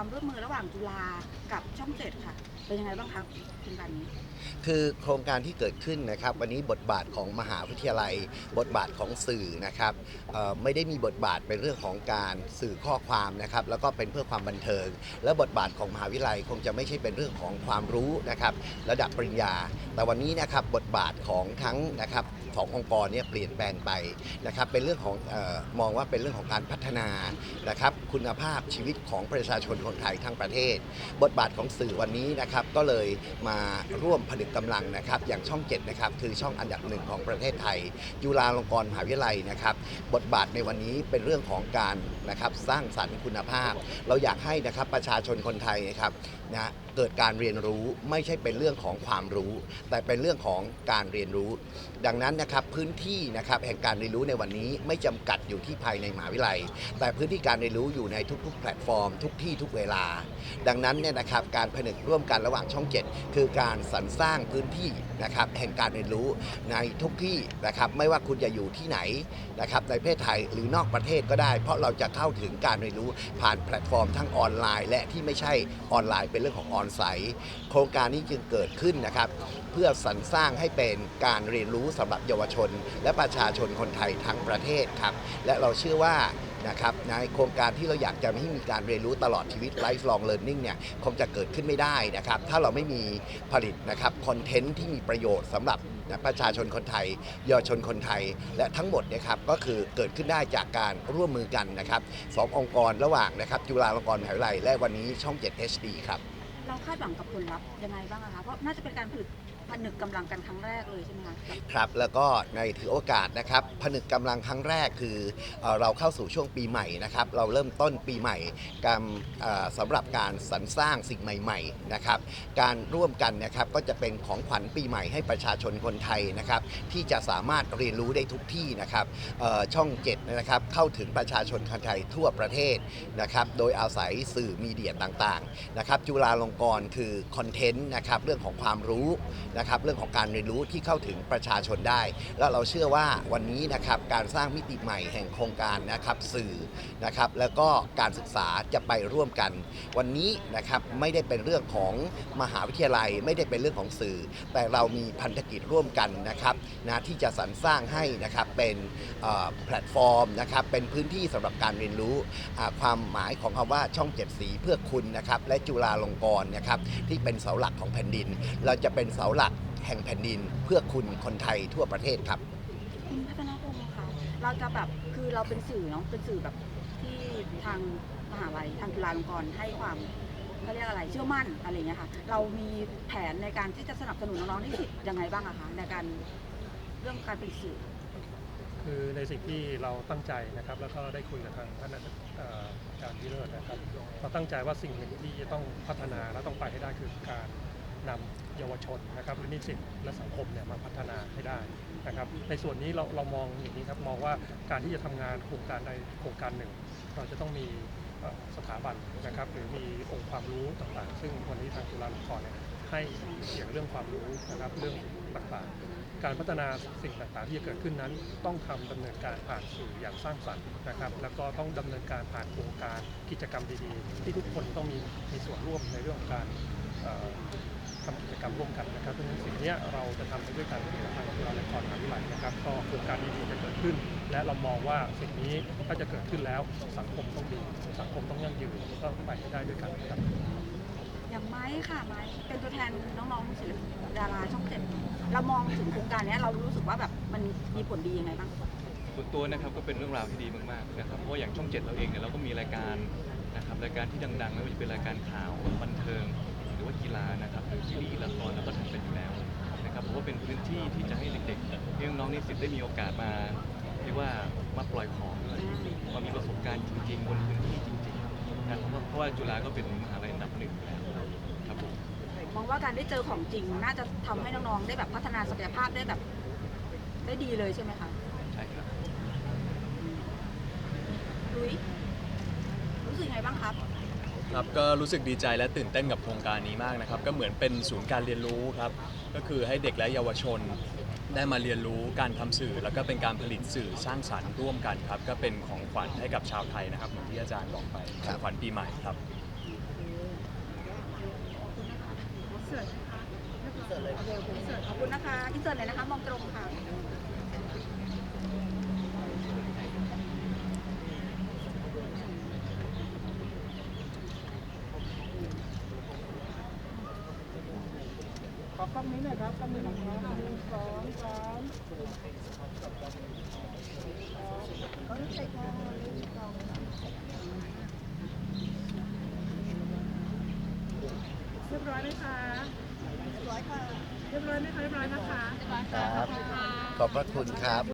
ความร่วมมือระหว่างจุฬากับช่องเจ็ดค่ะ เป็นยังไงบ้างคะโครงการนี้ คือโครงการที่เกิดขึ้นนะครับ วันนี้บทบาทของมหาวิทยาลัย บทบาทของสื่อนะครับเอ่อไม่ได้มีบทบาทเป็นเรื่องของการสื่อข้อความนะครับ แล้วก็เป็นเพื่อความบันเทิง และบทบาทของมหาวิทยาลัยคงจะไม่ใช่เป็นเรื่องของความรู้นะครับ ระดับปริญญา แต่วันนี้นะครับบทบาทของทั้งนะครับสององค์กรเนี่ยเปลี่ยนแปลงไปนะครับ เป็นเรื่องของเออมองว่าเป็นเรื่องของการพัฒนานะครับ คุณภาพชีวิตของประชาชนคนไทยทั้งประเทศ บทบาทของสื่อวันนี้นะครับก็เลยมาร่วมผนึกกำลังนะครับอย่างช่องเจ็ดนะครับคือช่องอันดับหนึ่งของประเทศไทยจุฬาลงกรณ์มหาวิทยาลัยนะครับบทบาทในวันนี้เป็นเรื่องของการนะครับสร้างสรรค์คุณภาพ เราอยากให้นะครับประชาชนคนไทยนะครับนะ เกิดการเรียนรู้ไม่ใช่เป็นเรื่องของความรู้ แต่เป็นเรื่องของการเรียนรู้ ดังนั้นนะครับพื้นที่นะครับแห่งการเรียนรู้ในวันนี้ไม่จำกัดอยู่ที่ภายในมหาวิทยาลัย แต่พื้นที่การเรียนรู้อยู่ในทุก ๆ แพลตฟอร์ม ทุกที่ทุกเวลา ดังนั้นเนี่ยนะครับการผนึกร่วมกันระหว่างช่อง 7 คือการสรรสร้างพื้นที่นะครับแห่งการเรียนรู้ในทุกที่นะครับไม่ว่าคุณจะอยู่ที่ไหนนะครับในประเทศไทยหรือนอกประเทศก็ได้ เพราะเราจะเข้าถึงการเรียนรู้ผ่านแพลตฟอร์มทั้งออนไลน์ และที่ไม่ใช่ออนไลน์เป็นเรื่องของออนไซต์โครงการนี้จึงเกิดขึ้นนะครับ เพื่อสรรสร้างให้เป็นการเรียนรู้สำหรับเยาวชน และประชาชนคนไทยทั้งประเทศครับ และเราเชื่อว่านะครับในโครงการที่เราอยากจะให้มีการเรียนรู้ตลอดชีวิต lifelong learning เนี่ยคงจะเกิดขึ้นไม่ได้นะครับ ถ้าเราไม่มีผลิตนะครับคอนเทนต์ที่มีประโยชน์สำหรับนะประชาชนคนไทยเยาวชนคนไทย และทั้งหมดนะครับก็คือเกิดขึ้นได้จากการร่วมมือกันนะครับสององค์กรระหว่างนะครับจุฬาลงกรณ์มหาวิทยาลัยและวันนี้ช่อง 7 HD ครับ เราคาดหวังกับผลลัพธ์ยังไงบ้างอะคะเพราะน่าจะเป็นการผลิต ผนึกกำลังกันครั้งแรกเลยใช่ไหมคะ ครับแล้วก็ในถือโอกาสนะครับผนึกกำลังครั้งแรกคือเอ่อเราเข้าสู่ช่วงปีใหม่นะครับ เราเริ่มต้นปีใหม่การเอ่อสำหรับการสรรสร้างสิ่งใหม่ๆนะครับการร่วมกันนะครับก็จะเป็นของขวัญปีใหม่ให้ประชาชนคนไทยนะครับ ที่จะสามารถเรียนรู้ได้ทุกที่นะครับเอ่อช่อง7นะครับเข้าถึงประชาชนคนไทยทั่วประเทศนะครับ โดยอาศัยสื่อมีเดียต่างๆนะครับจุฬาลงกรณ์คือคอนเทนต์นะครับเรื่องของความรู้นะครับเรื่องของการเรียนรู้ที่เข้าถึงประชาชนได้ แล้วเราเชื่อว่าวันนี้นะครับการสร้างมิติใหม่แห่งโครงการนะครับสื่อนะครับแล้วก็การศึกษาจะไปร่วมกัน วันนี้นะครับไม่ได้เป็นเรื่องของมหาวิทยาลัย ไม่ได้เป็นเรื่องของสื่อ แต่เรามีพันธกิจร่วมกันนะครับนะที่จะสรรสร้างให้นะครับเป็นแพลตฟอร์มนะครับเป็นพื้นที่สำหรับการเรียนรู้ความหมายของคำว่าช่องเจ็ดสีเพื่อคุณนะครับและจุฬาลงกรณ์นะครับที่เป็นเสาหลักของแผ่นดิน เราจะเป็นเสาหลัก แห่งแผ่นดินเพื่อคุณคนไทยทั่วประเทศครับคุณพัฒนาพงศ์คะเราจะแบบคือเราเป็นสื่อเนาะเป็นสื่อแบบที่ทางมหาลัยทางจุฬาลงกรณ์ให้ความเขาเรียกอะไรเชื่อมั่นอะไรอย่างเงี้ยค่ะ เรามีแผนในการที่จะสนับสนุนน้องๆนิสิตยังไงบ้างอะคะในการเรื่องการเป็นสื่อ คือในสิ่งที่เราตั้งใจนะครับ แล้วก็ได้คุยกับทางท่านอาเอ่ออาจารย์วิโรจน์นะครับ เราตั้งใจว่าสิ่งหนึ่งที่จะต้องพัฒนาและต้องไปให้ได้คือการ นำเยาวชนนะครับหรือนิสิตและสังคมเนี่ยมาพัฒนาให้ได้นะครับ ในส่วนนี้เราเรามองอย่างนี้ครับมองว่าการที่จะทำงานโครงการใดโครงการหนึ่ง เราจะต้องมีสถาบันนะครับหรือมีองค์ความรู้ต่างๆ ซึ่งวันนี้ทางจุฬาลงกรณ์เนี่ยให้เกี่ยวกับเรื่องความรู้นะครับเรื่องต่างๆ การพัฒนาสิ่งต่างๆ ที่จะเกิดขึ้นนั้น ต้องทำดำเนินการผ่านสื่ออย่างสร้างสรรค์นะครับ แล้วก็ต้องดำเนินการผ่านโครงการกิจกรรมดีๆ ที่ทุกคนต้องมีมีส่วนร่วมในเรื่องของการ ทำกิจกรรมร่วมกันนะครับเพราะฉะนั้นสิ่งเนี้ยเราจะทำไปด้วยกันกับทางจุฬาลงกรณ์มหาวิทยาลัยนะครับก็โครงการดีๆจะเกิดขึ้น และเรามองว่าสิ่งนี้ถ้าจะเกิดขึ้นแล้วสังคมต้องดีสังคมต้องยั่งยืนต้องไปให้ได้ด้วยกันนะครับอย่างไม้ค่ะไม้เป็นตัวแทนน้องๆศิลปินดาราช่องเจ็ดเรามองถึงโครงการเนี้ยเรารู้สึกว่าแบบมันมีผลดียังไงบ้างส่วนตัวนะครับก็เป็นเรื่องราวที่ดีมากๆนะครับเพราะว่าอย่างช่องเจ็ดเราเองเนี่ยเราก็มีรายการนะครับรายการที่ดังๆไม่ว่าจะเป็นรายการข่าวบันเทิงหรือ ว่ากีฬานะครับหรือซีรีส์ละครเราก็ทำเป็นอยู่แล้วนะครับเพราะว่าเป็นพื้นที่ที่จะให้เด็กๆที่น้องๆนิสิตได้มีโอกาสมาเรียกว่ามาปล่อยของด้วยมามีประสบการณ์จริง ๆ บนพื้นที่จริงๆนะครับเพราะเพราะว่าจุฬาก็เป็นมหาลัยอันดับหนึ่งอยู่แล้วครับผมมองว่าการได้เจอของจริง น่าจะทำให้น้องๆได้แบบพัฒนาศักยภาพได้แบบ ได้ดีเลยใช่ไหมคะใช่ครับ ลุยรู้สึกยังไงบ้างครับ ครับก็รู้สึกดีใจและตื่นเต้นกับโครงการนี้มากนะครับก็เหมือนเป็นศูนย์การเรียนรู้ครับก็คือให้เด็กและเยาวชนได้มาเรียนรู้การทำสื่อ แล้วก็เป็นการผลิตสื่อสร้างสารรค์ร่วมกันครับก็เป็นของขวัญให้กับชาวไทยนะครับเหมือนที่อาจารย์บอกไปของขวัญปีใหม่ครับขอบคุณนะคะอินเสิร์ตเลยนะคะมองตรงค่ะ ขอกล้องนี้หน่อยครับกล้องนี้หน่อยครับหนึ่งสองสามขอใส่ค่ะหนึ่งสองสามเรียบร้อยไหมคะเรียบร้อยค่ะเรียบร้อยไหมคะเรียบร้อยนะคะ ครับ ขอบพระคุณครับ